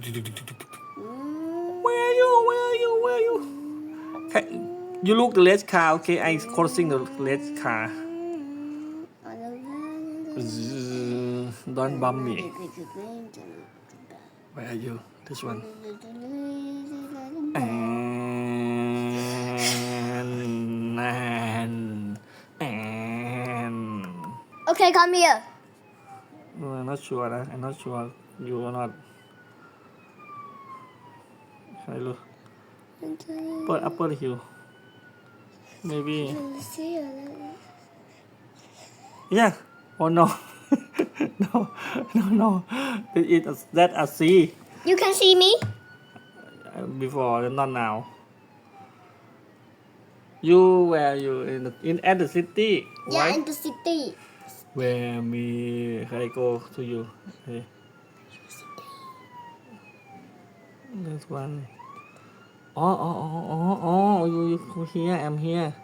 Where are you? Where are you? Where are you? Can You look the red car okay? I crossing the red car. Don't bump me. Where are you? This one. And and and. Okay, come here. no, I'm not sure I'm not sure. You or not Hello. But upper hill. Maybe. Yeah. Oh no. no, no, no. It's that a sea. You can see me? Before, not now. You where you in the, in at the city? Yeah, right? in the city. Where me I go to you? Okay. This one oh oh oh oh oh you you here I'm here